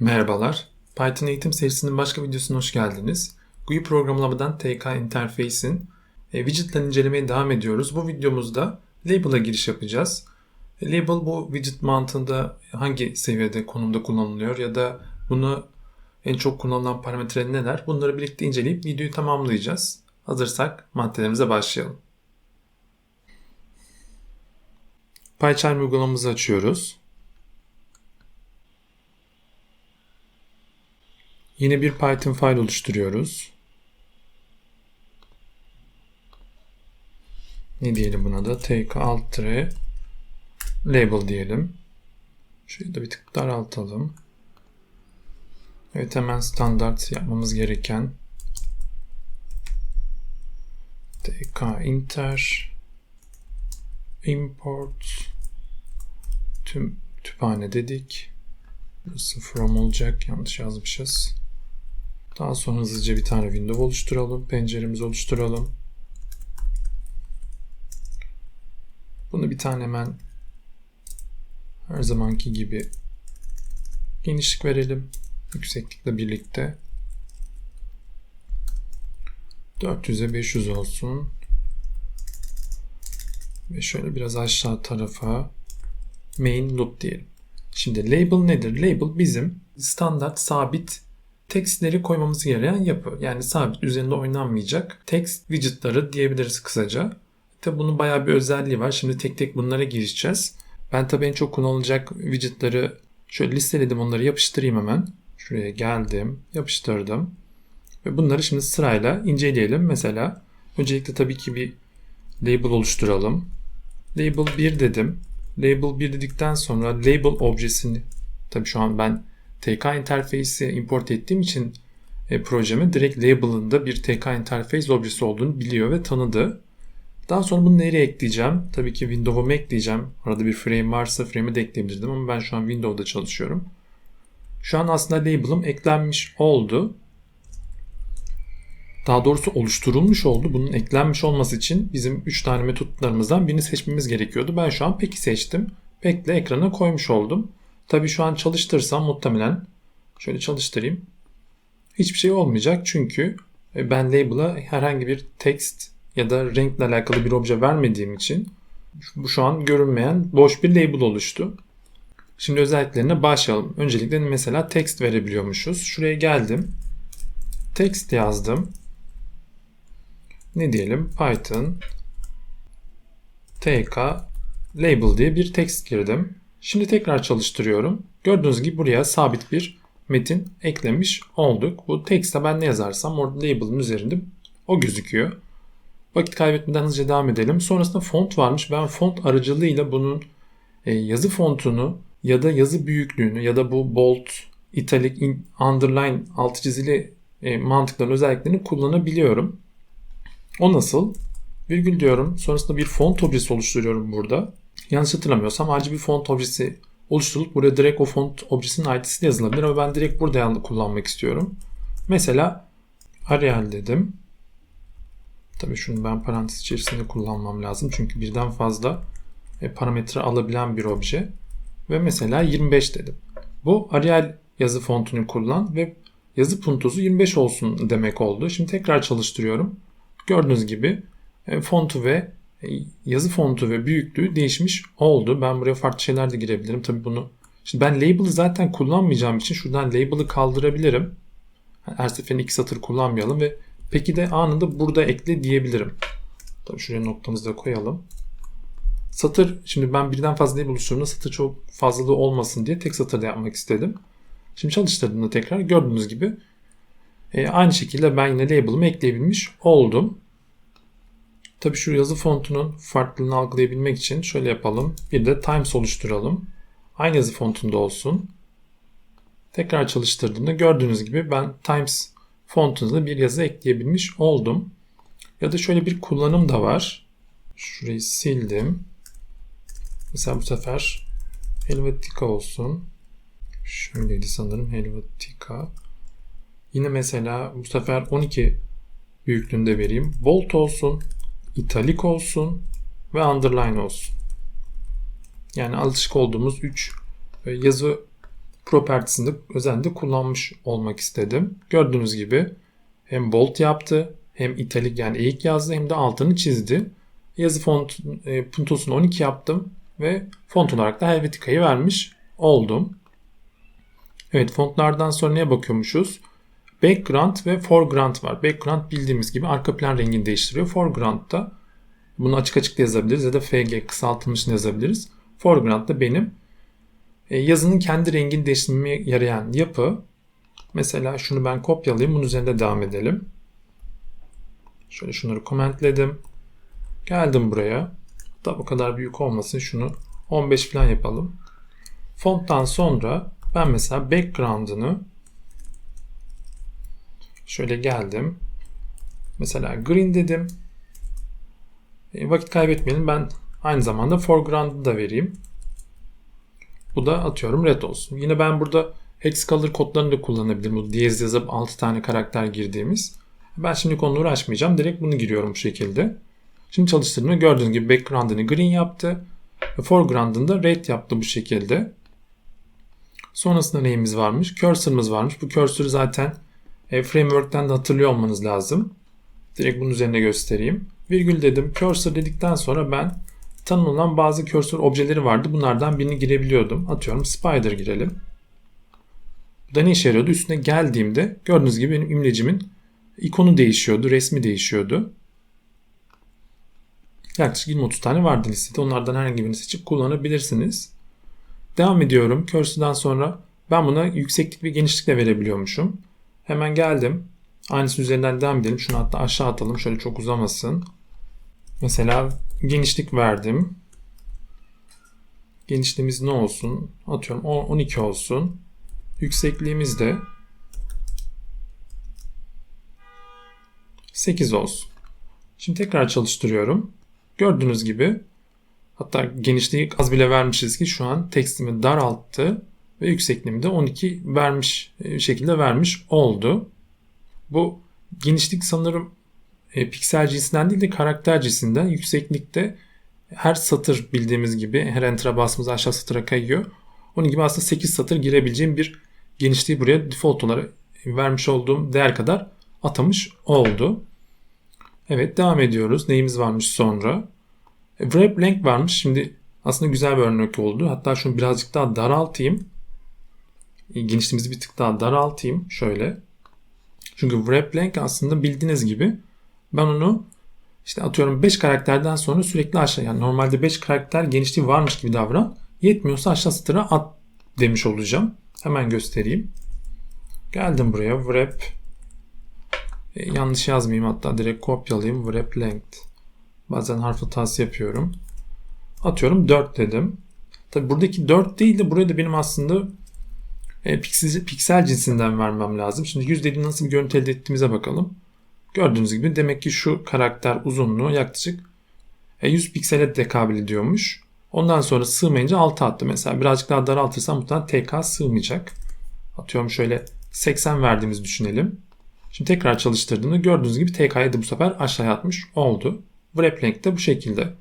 Merhabalar. Python eğitim serisinin başka videosuna hoş geldiniz. GUI programlamadan TK Interface'in e, widget'ten incelemeye devam ediyoruz. Bu videomuzda label'a giriş yapacağız. E, label bu widget mantığında hangi seviyede konumda kullanılıyor ya da bunu en çok kullanılan parametreler neler? Bunları birlikte inceleyip videoyu tamamlayacağız. Hazırsak maddelerimize başlayalım. PyCharm uygulamamızı açıyoruz. Yine bir Python file oluşturuyoruz. Ne diyelim buna da? Take alt tire label diyelim. Şurayı da bir tık daraltalım. Evet hemen standart yapmamız gereken tk inter import tüm kütüphane dedik. Burası from olacak. Yanlış yazmışız. Daha sonra hızlıca bir tane window oluşturalım. Penceremizi oluşturalım. Bunu bir tane hemen her zamanki gibi genişlik verelim. Yükseklikle birlikte. 400'e 500 olsun. Ve şöyle biraz aşağı tarafa main loop diyelim. Şimdi label nedir? Label bizim standart sabit tekstleri koymamız gereken yapı. Yani sabit üzerinde oynanmayacak text widgetları diyebiliriz kısaca. Tabi bunun bayağı bir özelliği var. Şimdi tek tek bunlara gireceğiz. Ben tabii en çok kullanılacak widgetları şöyle listeledim onları yapıştırayım hemen. Şuraya geldim, yapıştırdım. Ve bunları şimdi sırayla inceleyelim. Mesela öncelikle tabii ki bir label oluşturalım. Label 1 dedim. Label 1 dedikten sonra label objesini tabii şu an ben TK interface'i import ettiğim için e, projeme direkt label'ında bir TK interface objesi olduğunu biliyor ve tanıdı. Daha sonra bunu nereye ekleyeceğim? Tabii ki Windows'a ekleyeceğim. Arada bir frame varsa frame'i de ekleyebilirdim ama ben şu an Windows'da çalışıyorum. Şu an aslında label'ım eklenmiş oldu. Daha doğrusu oluşturulmuş oldu. Bunun eklenmiş olması için bizim 3 tane metotlarımızdan birini seçmemiz gerekiyordu. Ben şu an Pek'i seçtim. Pek'le ekrana koymuş oldum. Tabii şu an çalıştırsam muhtemelen şöyle çalıştırayım. Hiçbir şey olmayacak çünkü e, ben label'a herhangi bir text ya da renkle alakalı bir obje vermediğim için bu şu an görünmeyen boş bir label oluştu. Şimdi özelliklerine başlayalım. Öncelikle mesela text verebiliyormuşuz. Şuraya geldim. Text yazdım. Ne diyelim? Python tk label diye bir text girdim. Şimdi tekrar çalıştırıyorum. Gördüğünüz gibi buraya sabit bir metin eklemiş olduk. Bu text'e ben ne yazarsam orada label'ın üzerinde o gözüküyor. Vakit kaybetmeden hızlıca devam edelim. Sonrasında font varmış. Ben font aracılığıyla bunun e, yazı fontunu ya da yazı büyüklüğünü ya da bu bold, italic, underline, alt çizili e, mantıkların özelliklerini kullanabiliyorum. O nasıl? Virgül diyorum. Sonrasında bir font objesi oluşturuyorum burada. Yanlış hatırlamıyorsam ayrıca bir font objesi oluşturulup buraya direkt o font objesinin ID'si de yazılabilir ama ben direkt burada kullanmak istiyorum. Mesela Arial dedim. Tabii şunu ben parantez içerisinde kullanmam lazım. Çünkü birden fazla e, parametre alabilen bir obje. Ve mesela 25 dedim. Bu Arial yazı fontunu kullan ve yazı puntosu 25 olsun demek oldu. Şimdi tekrar çalıştırıyorum. Gördüğünüz gibi e, fontu ve yazı fontu ve büyüklüğü değişmiş oldu. Ben buraya farklı şeyler de girebilirim. Tabii bunu Şimdi ben label'ı zaten kullanmayacağım için şuradan label'ı kaldırabilirim. Her seferinde iki satır kullanmayalım ve peki de anında burada ekle diyebilirim. Tabii şuraya noktamızı da koyalım. Satır, şimdi ben birden fazla label oluşturduğumda satır çok fazlalığı olmasın diye tek satırda yapmak istedim. Şimdi çalıştırdığımda tekrar gördüğünüz gibi e, aynı şekilde ben yine label'ımı ekleyebilmiş oldum. Tabii şu yazı fontunun farklılığını algılayabilmek için şöyle yapalım. Bir de times oluşturalım. Aynı yazı fontunda olsun. Tekrar çalıştırdığımda gördüğünüz gibi ben times fontuna bir yazı ekleyebilmiş oldum. Ya da şöyle bir kullanım da var. Şurayı sildim. Mesela bu sefer Helvetica olsun. Şöyleydi sanırım Helvetica. Yine mesela bu sefer 12 büyüklüğünde vereyim. Bold olsun italik olsun ve underline olsun. Yani alışık olduğumuz 3 yazı propertiesinde özellikle kullanmış olmak istedim. Gördüğünüz gibi hem bold yaptı hem italik yani eğik yazdı hem de altını çizdi. Yazı font e, puntosunu 12 yaptım ve font olarak da Helvetica'yı vermiş oldum. Evet fontlardan sonra neye bakıyormuşuz? Background ve foreground var. Background bildiğimiz gibi arka plan rengini değiştiriyor. Foreground'da bunu açık açık da yazabiliriz ya da FG kısaltılmışını yazabiliriz. Foreground da benim e, yazının kendi rengini değiştirmeye yarayan yapı. Mesela şunu ben kopyalayayım. Bunun üzerinde devam edelim. Şöyle şunları komentledim. Geldim buraya. Da bu kadar büyük olmasın. Şunu 15 falan yapalım. Fonttan sonra ben mesela background'ını şöyle geldim. Mesela green dedim. E, vakit kaybetmeyelim. Ben aynı zamanda foreground'ı da vereyim. Bu da atıyorum red olsun. Yine ben burada hex color kodlarını da kullanabilirim. Bu diyez yazıp 6 tane karakter girdiğimiz. Ben şimdi konuda uğraşmayacağım. Direkt bunu giriyorum bu şekilde. Şimdi çalıştırdığımda gördüğünüz gibi background'ını green yaptı. Foreground'ını da red yaptı bu şekilde. Sonrasında neyimiz varmış? Cursor'ımız varmış. Bu cursor'ı zaten e, framework'ten de hatırlıyor olmanız lazım. Direkt bunun üzerine göstereyim. Virgül dedim. Cursor dedikten sonra ben tanımlanan bazı cursor objeleri vardı. Bunlardan birini girebiliyordum. Atıyorum spider girelim. Bu da ne işe yarıyordu? Üstüne geldiğimde gördüğünüz gibi benim imlecimin ikonu değişiyordu, resmi değişiyordu. Yaklaşık 20-30 tane vardı listede. Onlardan herhangi birini seçip kullanabilirsiniz. Devam ediyorum. Cursor'dan sonra ben buna yükseklik ve genişlik de verebiliyormuşum. Hemen geldim. Aynısı üzerinden devam edelim. Şunu hatta aşağı atalım. Şöyle çok uzamasın. Mesela genişlik verdim. Genişliğimiz ne olsun? Atıyorum 12 olsun. Yüksekliğimiz de 8 olsun. Şimdi tekrar çalıştırıyorum. Gördüğünüz gibi hatta genişliği az bile vermişiz ki şu an tekstimi daralttı ve yüksekliğimi de 12 vermiş e, şekilde vermiş oldu. Bu genişlik sanırım e, piksel cinsinden değil de karakter cinsinden yükseklikte her satır bildiğimiz gibi her enter'a bastığımızda aşağı satıra kayıyor. Onun gibi aslında 8 satır girebileceğim bir genişliği buraya default olarak vermiş olduğum değer kadar atamış oldu. Evet devam ediyoruz. Neyimiz varmış sonra? E, wrap length varmış. Şimdi aslında güzel bir örnek oldu. Hatta şunu birazcık daha daraltayım. Genişliğimizi bir tık daha daraltayım. Şöyle. Çünkü wrap length aslında bildiğiniz gibi ben onu işte atıyorum 5 karakterden sonra sürekli aşağı yani normalde 5 karakter genişliği varmış gibi davran. Yetmiyorsa aşağı satıra at demiş olacağım. Hemen göstereyim. Geldim buraya wrap e, yanlış yazmayayım hatta direkt kopyalayayım wrap length. Bazen harf hatası yapıyorum. Atıyorum 4 dedim. Tabi buradaki 4 değil de buraya da benim aslında e, piksel, piksel cinsinden vermem lazım. Şimdi 100 dediğim nasıl bir görüntü elde ettiğimize bakalım. Gördüğünüz gibi demek ki şu karakter uzunluğu yaklaşık 100 e, piksele tekabül ediyormuş. Ondan sonra sığmayınca 6 attı. Mesela birazcık daha daraltırsam muhtemelen TK sığmayacak. Atıyorum şöyle 80 verdiğimizi düşünelim. Şimdi tekrar çalıştırdığımda gördüğünüz gibi TK'yı da bu sefer aşağıya atmış oldu. Wrap length de bu şekilde.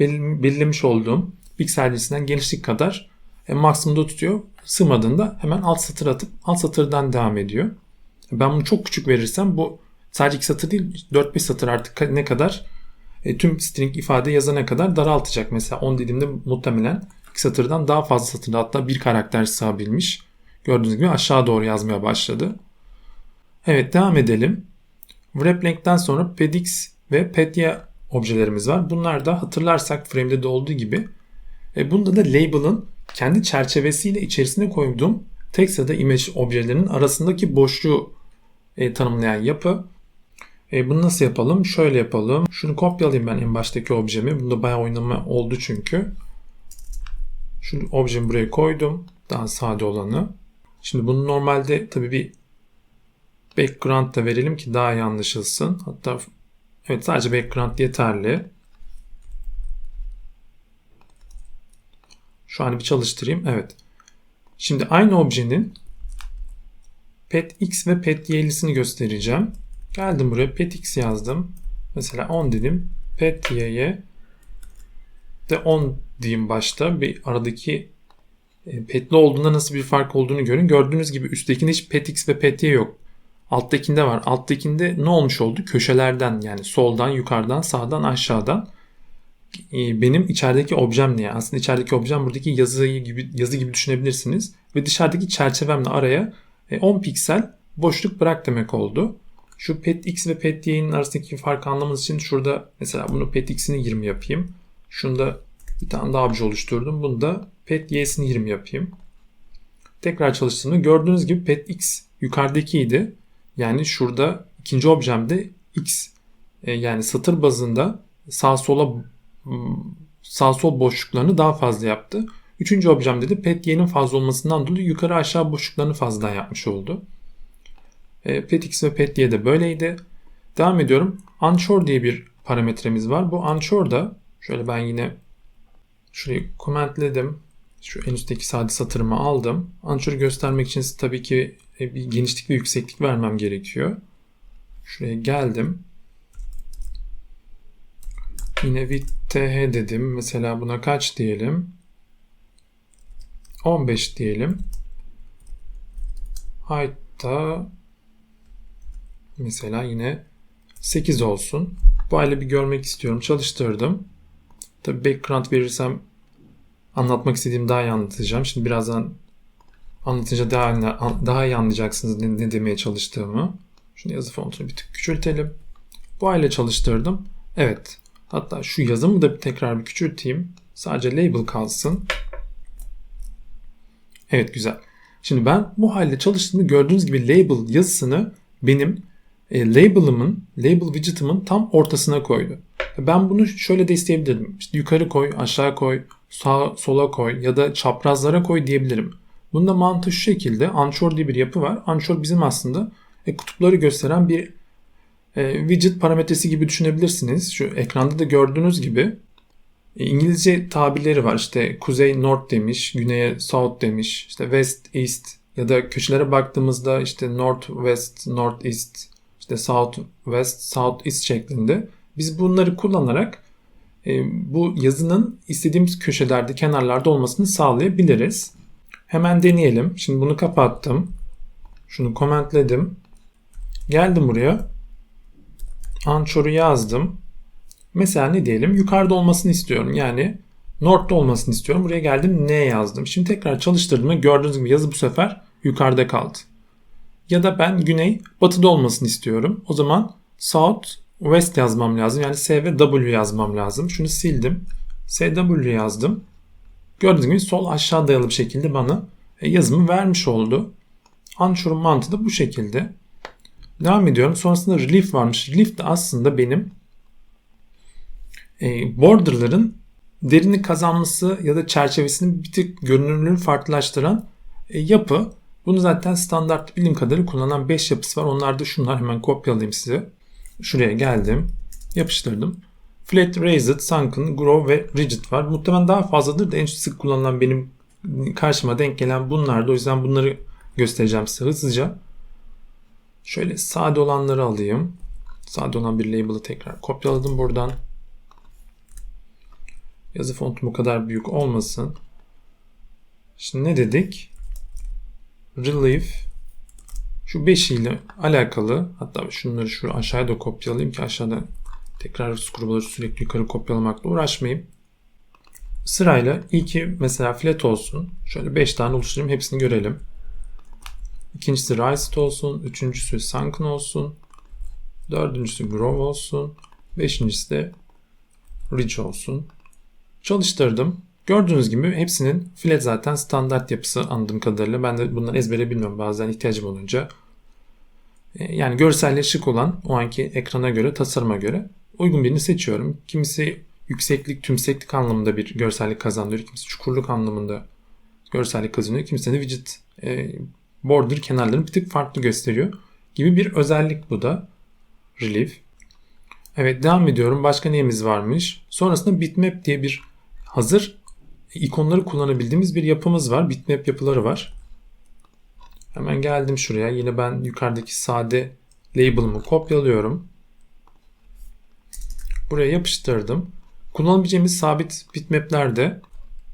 Belirlemiş olduğum piksel cinsinden genişlik kadar maksimumda tutuyor. Sığmadığında hemen alt satır atıp alt satırdan devam ediyor. Ben bunu çok küçük verirsem bu sadece iki satır değil 4-5 satır artık ne kadar e, tüm string ifade yazana kadar daraltacak. Mesela 10 dediğimde muhtemelen iki satırdan daha fazla satırda hatta bir karakter sığabilmiş. Gördüğünüz gibi aşağı doğru yazmaya başladı. Evet devam edelim. Wrap length'ten sonra pedix ve pedya objelerimiz var. Bunlar da hatırlarsak frame'de de olduğu gibi e, bunda da label'ın kendi çerçevesiyle içerisine koyduğum text ya da image objelerinin arasındaki boşluğu e, tanımlayan yapı. E, bunu nasıl yapalım? Şöyle yapalım. Şunu kopyalayayım ben en baştaki objemi. Bunda bayağı oynama oldu çünkü. Şu objemi buraya koydum. Daha sade olanı. Şimdi bunu normalde tabii bir background da verelim ki daha iyi anlaşılsın. Hatta evet sadece background yeterli. Şu an bir çalıştırayım. Evet. Şimdi aynı objenin pet x ve pet y'lisini göstereceğim. Geldim buraya pet x yazdım. Mesela 10 dedim. Pet y'ye de 10 diyeyim başta. Bir aradaki e, petli olduğunda nasıl bir fark olduğunu görün. Gördüğünüz gibi üsttekinde hiç petx ve pety yok. Alttakinde var. Alttakinde ne olmuş oldu? Köşelerden yani soldan, yukarıdan, sağdan, aşağıdan benim içerideki objem ne? Aslında içerideki objem buradaki yazı gibi yazı gibi düşünebilirsiniz ve dışarıdaki çerçevemle araya 10 piksel boşluk bırak demek oldu. Şu pet x ve pet y'nin arasındaki farkı anlamanız için şurada mesela bunu pet x'ini 20 yapayım. Şunda bir tane daha obje oluşturdum. Bunu da pet y'sini 20 yapayım. Tekrar çalıştığını gördüğünüz gibi pet x yukarıdakiydi. Yani şurada ikinci objemde x e, yani satır bazında sağ sola sağ sol boşluklarını daha fazla yaptı. Üçüncü objemde de pet fazla olmasından dolayı yukarı aşağı boşluklarını fazla yapmış oldu. E, pet ve pet de böyleydi. Devam ediyorum. Unsure diye bir parametremiz var. Bu unsure'da şöyle ben yine şurayı commentledim. Şu en üstteki sade satırımı aldım. Unsure'ı göstermek için tabii ki e, bir genişlik ve yükseklik vermem gerekiyor. Şuraya geldim. Yine width th dedim. Mesela buna kaç diyelim? 15 diyelim. Height'ta mesela yine 8 olsun. Bu hale bir görmek istiyorum. Çalıştırdım. Tabi background verirsem anlatmak istediğim daha iyi anlatacağım. Şimdi birazdan anlatınca daha, daha iyi anlayacaksınız ne, ne demeye çalıştığımı. Şunu yazı fontunu bir tık küçültelim. Bu hale çalıştırdım. Evet. Hatta şu yazımı da bir tekrar bir küçülteyim. Sadece label kalsın. Evet güzel. Şimdi ben bu halde çalıştığımda gördüğünüz gibi label yazısını benim e, label'ımın, label widget'ımın tam ortasına koydu. Ben bunu şöyle de isteyebilirim. İşte yukarı koy, aşağı koy, sağa sola koy ya da çaprazlara koy diyebilirim. Bunda mantığı şu şekilde. Anchor diye bir yapı var. Anchor bizim aslında e, kutupları gösteren bir e, widget parametresi gibi düşünebilirsiniz. Şu ekranda da gördüğünüz gibi e, İngilizce tabirleri var. İşte kuzey north demiş, güneye south demiş, işte west east ya da köşelere baktığımızda işte north west, north east, işte south west, south east şeklinde. Biz bunları kullanarak e, bu yazının istediğimiz köşelerde, kenarlarda olmasını sağlayabiliriz. Hemen deneyelim. Şimdi bunu kapattım. Şunu komentledim. Geldim buraya. Anchor'u yazdım. Mesela ne diyelim? Yukarıda olmasını istiyorum. Yani North'ta olmasını istiyorum. Buraya geldim ne yazdım. Şimdi tekrar çalıştırdığımda gördüğünüz gibi yazı bu sefer yukarıda kaldı. Ya da ben güney batıda olmasını istiyorum. O zaman South West yazmam lazım. Yani S ve W yazmam lazım. Şunu sildim. SW yazdım. Gördüğünüz gibi sol aşağı dayalı bir şekilde bana e, yazımı vermiş oldu. Anchor'un mantığı da bu şekilde. Devam ediyorum. Sonrasında relief varmış. Relief de aslında benim e, borderların derinlik kazanması ya da çerçevesinin bir tık görünürlüğünü farklılaştıran e, yapı. Bunu zaten standart bilim kadarı kullanan 5 yapısı var. Onlar da şunlar. Hemen kopyalayayım size. Şuraya geldim. Yapıştırdım. Flat, Raised, Sunken, Grow ve Rigid var. Muhtemelen daha fazladır da en sık kullanılan benim karşıma denk gelen bunlardı. O yüzden bunları göstereceğim size hızlıca. Şöyle sade olanları alayım. Sade olan bir label'ı tekrar kopyaladım buradan. Yazı fontum bu kadar büyük olmasın. Şimdi ne dedik? Relief şu 5 ile alakalı hatta şunları şu aşağıya da kopyalayayım ki aşağıda tekrar scroll'ları sürekli yukarı kopyalamakla uğraşmayayım. Sırayla ilki mesela flat olsun. Şöyle 5 tane oluşturayım hepsini görelim. İkincisi Rised olsun. Üçüncüsü Sunken olsun. Dördüncüsü Grove olsun. Beşincisi de Ridge olsun. Çalıştırdım. Gördüğünüz gibi hepsinin flat zaten standart yapısı anladığım kadarıyla. Ben de bunları ezbere bilmiyorum bazen ihtiyacım olunca. E, yani görselliği şık olan o anki ekrana göre, tasarıma göre uygun birini seçiyorum. Kimisi yükseklik, tümseklik anlamında bir görsellik kazandırıyor. Kimisi çukurluk anlamında görsellik kazanıyor. Kimisi de widget e, border kenarlarını bir tık farklı gösteriyor gibi bir özellik bu da. Relief. Evet devam ediyorum. Başka neyimiz varmış? Sonrasında bitmap diye bir hazır ikonları kullanabildiğimiz bir yapımız var. Bitmap yapıları var. Hemen geldim şuraya. Yine ben yukarıdaki sade label'ımı kopyalıyorum. Buraya yapıştırdım. Kullanabileceğimiz sabit bitmap'lerde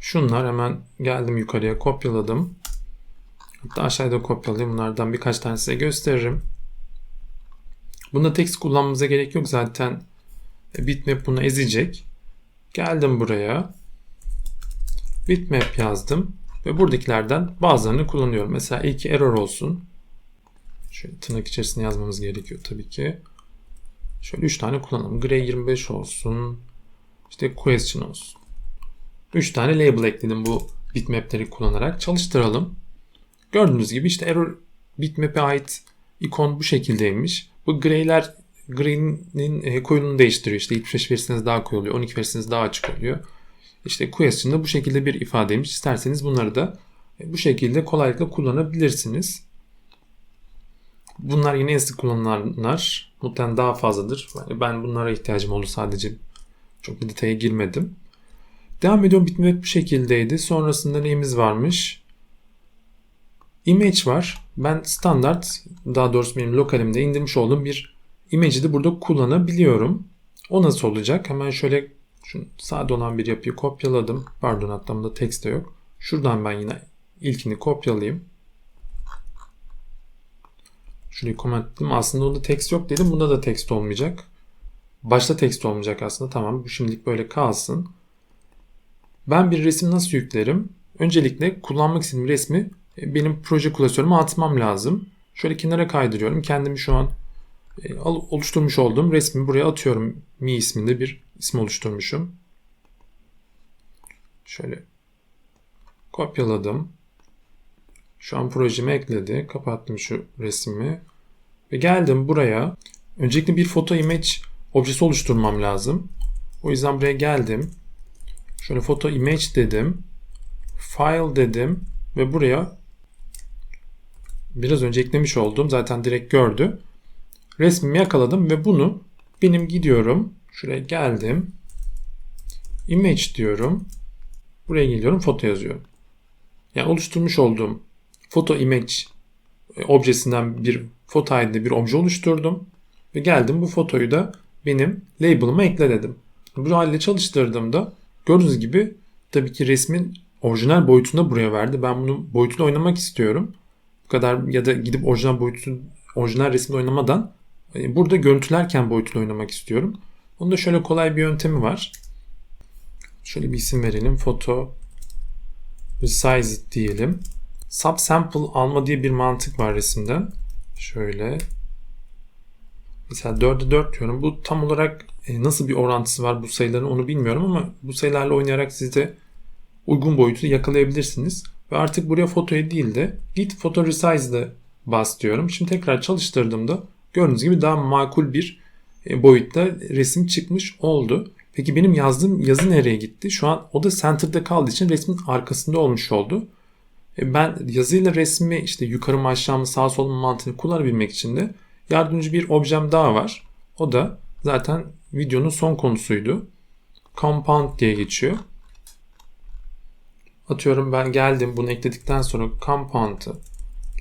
Şunlar hemen geldim yukarıya kopyaladım. Hatta aşağıda kopyalayayım. Bunlardan birkaç tane size gösteririm. Bunda text kullanmamıza gerek yok. Zaten bitmap bunu ezecek. Geldim buraya. Bitmap yazdım. Ve buradakilerden bazılarını kullanıyorum. Mesela ilk error olsun. Şöyle tırnak içerisinde yazmamız gerekiyor tabii ki. Şöyle 3 tane kullanalım. Gray 25 olsun. İşte question olsun. 3 tane label ekledim bu bitmap'leri kullanarak. Çalıştıralım. Gördüğünüz gibi işte error bitmap'e ait ikon bu şekildeymiş. Bu gray'ler green'in e, koyulunu değiştiriyor. İşte 75 verirseniz daha koyu oluyor. 12 verirseniz daha açık oluyor. İşte question'da bu şekilde bir ifadeymiş. İsterseniz bunları da e, bu şekilde kolaylıkla kullanabilirsiniz. Bunlar yine en sık kullanılanlar. Muhtemelen daha fazladır. Yani ben bunlara ihtiyacım oldu sadece. Çok detaya girmedim. Devam ediyorum. Bitmap bu şekildeydi. Sonrasında neyimiz varmış? Image var. Ben standart, daha doğrusu benim lokalimde indirmiş olduğum bir image'i de burada kullanabiliyorum. O nasıl olacak? Hemen şöyle şu sade olan bir yapıyı kopyaladım. Pardon hatta bunda text de yok. Şuradan ben yine ilkini kopyalayayım. Şurayı comment ettim. Aslında onda text yok dedim. Bunda da text olmayacak. Başta text olmayacak aslında. Tamam bu şimdilik böyle kalsın. Ben bir resim nasıl yüklerim? Öncelikle kullanmak istediğim resmi benim proje klasörüme atmam lazım. Şöyle kenara kaydırıyorum. Kendimi şu an e, oluşturmuş olduğum resmi buraya atıyorum. Mi isminde bir isim oluşturmuşum. Şöyle kopyaladım. Şu an projeme ekledi. Kapattım şu resmi. Ve geldim buraya. Öncelikle bir foto image objesi oluşturmam lazım. O yüzden buraya geldim. Şöyle foto image dedim. File dedim. Ve buraya biraz önce eklemiş olduğum zaten direkt gördü. Resmimi yakaladım ve bunu benim gidiyorum. Şuraya geldim. Image diyorum. Buraya geliyorum foto yazıyorum. Yani oluşturmuş olduğum foto image e, objesinden bir foto ID'de bir obje oluşturdum. Ve geldim bu fotoyu da benim label'ıma ekle dedim. Bu halde çalıştırdığımda gördüğünüz gibi tabii ki resmin orijinal boyutunda buraya verdi. Ben bunu boyutuyla oynamak istiyorum. Kadar ya da gidip orijinal boyutu orijinal resmi oynamadan e, burada görüntülerken boyutuyla oynamak istiyorum. Onun şöyle kolay bir yöntemi var. Şöyle bir isim verelim. Foto resize diyelim. Subsample alma diye bir mantık var resimden. Şöyle. Mesela 4'e 4 diyorum. Bu tam olarak e, nasıl bir orantısı var bu sayıların onu bilmiyorum ama bu sayılarla oynayarak siz de uygun boyutu yakalayabilirsiniz. Ve artık buraya fotoya değil de git foto resize'de bas diyorum. Şimdi tekrar çalıştırdığımda gördüğünüz gibi daha makul bir e, boyutta resim çıkmış oldu. Peki benim yazdığım yazı nereye gitti? Şu an o da center'da kaldığı için resmin arkasında olmuş oldu. E, ben yazıyla resmi işte yukarı mı aşağı mı sağ sol mu mantığını kullanabilmek için de yardımcı bir objem daha var. O da zaten videonun son konusuydu. Compound diye geçiyor. Atıyorum ben geldim bunu ekledikten sonra compound'ı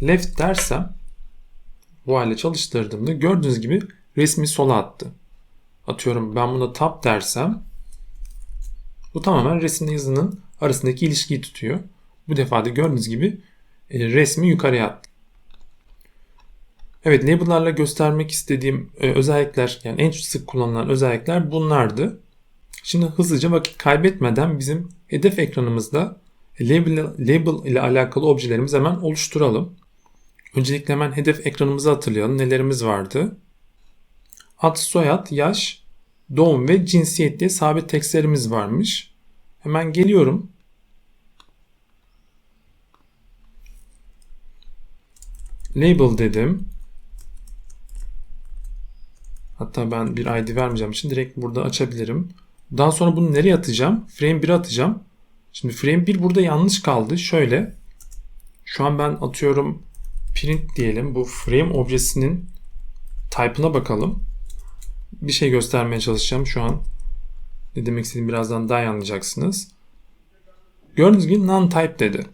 left dersem bu hale çalıştırdığımda gördüğünüz gibi resmi sola attı. Atıyorum ben buna tab dersem bu tamamen resimle yazının arasındaki ilişkiyi tutuyor. Bu defa da gördüğünüz gibi e, resmi yukarıya attı. Evet label'larla göstermek istediğim e, özellikler yani en sık kullanılan özellikler bunlardı. Şimdi hızlıca vakit kaybetmeden bizim hedef ekranımızda label, label ile alakalı objelerimizi hemen oluşturalım. Öncelikle hemen hedef ekranımızı hatırlayalım. Nelerimiz vardı? Ad, soyad, yaş, doğum ve cinsiyet diye sabit tekstlerimiz varmış. Hemen geliyorum. Label dedim. Hatta ben bir ID vermeyeceğim için direkt burada açabilirim. Daha sonra bunu nereye atacağım? Frame 1'e atacağım. Şimdi frame 1 burada yanlış kaldı. Şöyle. Şu an ben atıyorum print diyelim. Bu frame objesinin type'ına bakalım. Bir şey göstermeye çalışacağım şu an. Ne demek istediğimi birazdan daha iyi anlayacaksınız. Gördüğünüz gibi non-type dedi.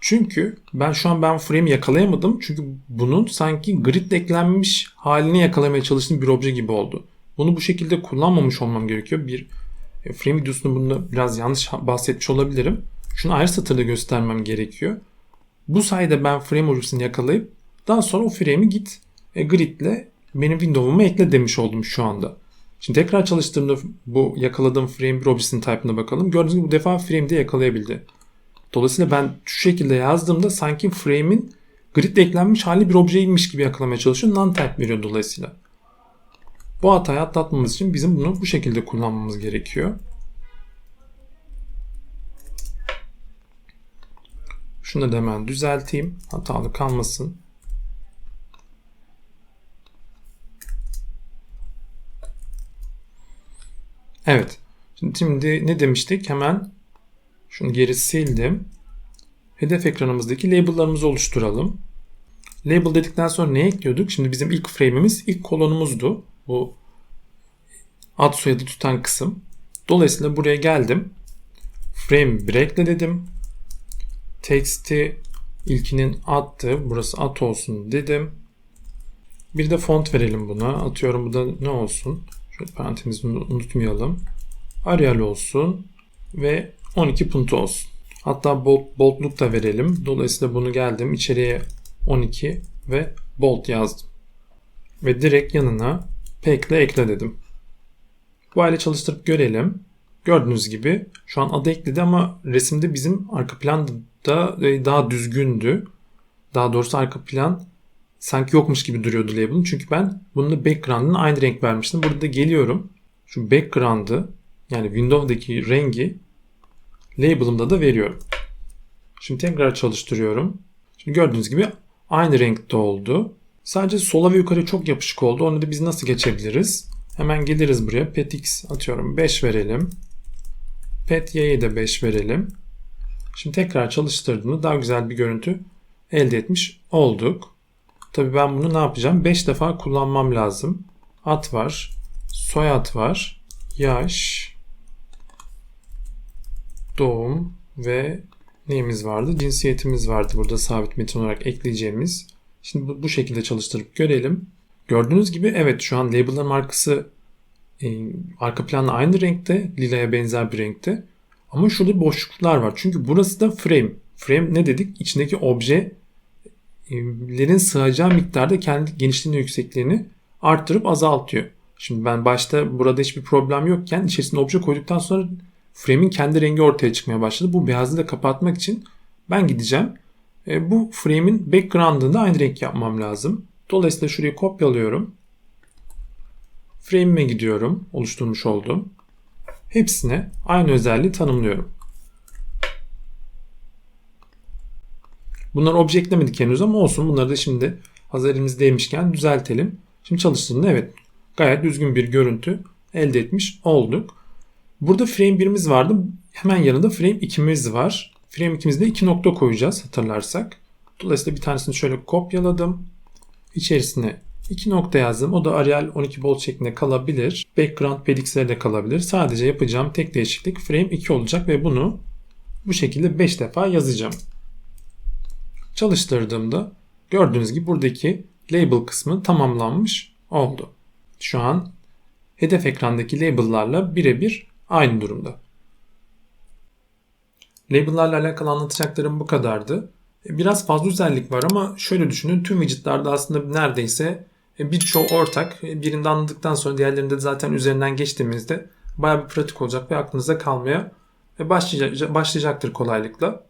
Çünkü ben şu an ben frame'i yakalayamadım. Çünkü bunun sanki grid eklenmiş halini yakalamaya çalıştığım bir obje gibi oldu. Bunu bu şekilde kullanmamış olmam gerekiyor. Bir frame videosunda bunu biraz yanlış bahsetmiş olabilirim. şunu ayrı satırda göstermem gerekiyor. Bu sayede ben frame objesini yakalayıp daha sonra o frame'i git e, gridle benim window'uma ekle demiş oldum şu anda. Şimdi tekrar çalıştığımda bu yakaladığım frame bir objesinin type'ına bakalım. Gördüğünüz gibi bu defa frame'de yakalayabildi. Dolayısıyla ben şu şekilde yazdığımda sanki frame'in gridle eklenmiş hali bir objeymiş gibi yakalamaya çalışıyor. Non-type veriyor dolayısıyla. Bu hatayı atlatmamız için bizim bunu bu şekilde kullanmamız gerekiyor. Şunu da hemen düzelteyim. Hatalı kalmasın. Evet. Şimdi, ne demiştik? Hemen şunu geri sildim. Hedef ekranımızdaki label'larımızı oluşturalım. Label dedikten sonra ne ekliyorduk? Şimdi bizim ilk frame'imiz ilk kolonumuzdu. Bu ad soyadı tutan kısım. Dolayısıyla buraya geldim. Frame break'le dedim. Text'i ilkinin attı. Burası at olsun dedim. Bir de font verelim buna. Atıyorum bu da ne olsun? Şöyle parantezimizi unutmayalım. Arial olsun ve 12 puntu olsun. Hatta bold, boldluk da verelim. Dolayısıyla bunu geldim içeriye 12 ve bold yazdım. Ve direkt yanına pekle ekle dedim. Bu hale çalıştırıp görelim. Gördüğünüz gibi şu an adı ekledi ama resimde bizim arka planda daha düzgündü. Daha doğrusu arka plan sanki yokmuş gibi duruyordu label'ın. Çünkü ben bunun background'ına aynı renk vermiştim. Burada geliyorum. Şu background'ı yani Windows'daki rengi label'ımda da veriyorum. Şimdi tekrar çalıştırıyorum. Şimdi gördüğünüz gibi aynı renkte oldu. Sadece sola ve yukarı çok yapışık oldu. Onu da biz nasıl geçebiliriz? Hemen geliriz buraya. Petx atıyorum 5 verelim. Pet y'ye de 5 verelim. Şimdi tekrar çalıştırdığımda daha güzel bir görüntü elde etmiş olduk. Tabi ben bunu ne yapacağım? 5 defa kullanmam lazım. At var. Soyad var. Yaş. Doğum ve neyimiz vardı? Cinsiyetimiz vardı burada sabit metin olarak ekleyeceğimiz. Şimdi bu, bu şekilde çalıştırıp görelim. Gördüğünüz gibi evet şu an label'ın markası e, arka planla aynı renkte. Lila'ya benzer bir renkte. Ama şurada boşluklar var. Çünkü burası da frame. Frame ne dedik? İçindeki objelerin sığacağı miktarda kendi genişliğini yüksekliğini arttırıp azaltıyor. Şimdi ben başta burada hiçbir problem yokken içerisine obje koyduktan sonra frame'in kendi rengi ortaya çıkmaya başladı. Bu beyazlığı da kapatmak için ben gideceğim. E, bu frame'in background'ını aynı renk yapmam lazım. Dolayısıyla şurayı kopyalıyorum. Frame'ime gidiyorum. Oluşturmuş olduğum. Hepsine aynı özelliği tanımlıyorum. Bunları obje eklemedik henüz ama olsun. Bunları da şimdi hazır elimizdeymişken düzeltelim. Şimdi çalıştığında evet gayet düzgün bir görüntü elde etmiş olduk. Burada frame 1'imiz vardı. Hemen yanında frame 2'miz var. Frame 2'mizde iki nokta koyacağız hatırlarsak. Dolayısıyla bir tanesini şöyle kopyaladım. İçerisine iki nokta yazdım. O da Arial 12 bolt şeklinde kalabilir. Background pedix'leri de kalabilir. Sadece yapacağım tek değişiklik frame 2 olacak ve bunu bu şekilde 5 defa yazacağım. Çalıştırdığımda gördüğünüz gibi buradaki label kısmı tamamlanmış oldu. Şu an hedef ekrandaki label'larla birebir aynı durumda. Label'larla alakalı anlatacaklarım bu kadardı. E, biraz fazla özellik var ama şöyle düşünün tüm widgetlerde aslında neredeyse e, birçoğu ortak. E, Birini anladıktan sonra diğerlerinde zaten üzerinden geçtiğimizde baya bir pratik olacak ve aklınıza kalmaya başlayacak, başlayacaktır kolaylıkla.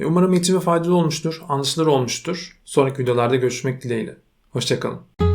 Umarım eğitim ve faydalı olmuştur, anlaşılır olmuştur. Sonraki videolarda görüşmek dileğiyle. Hoşçakalın.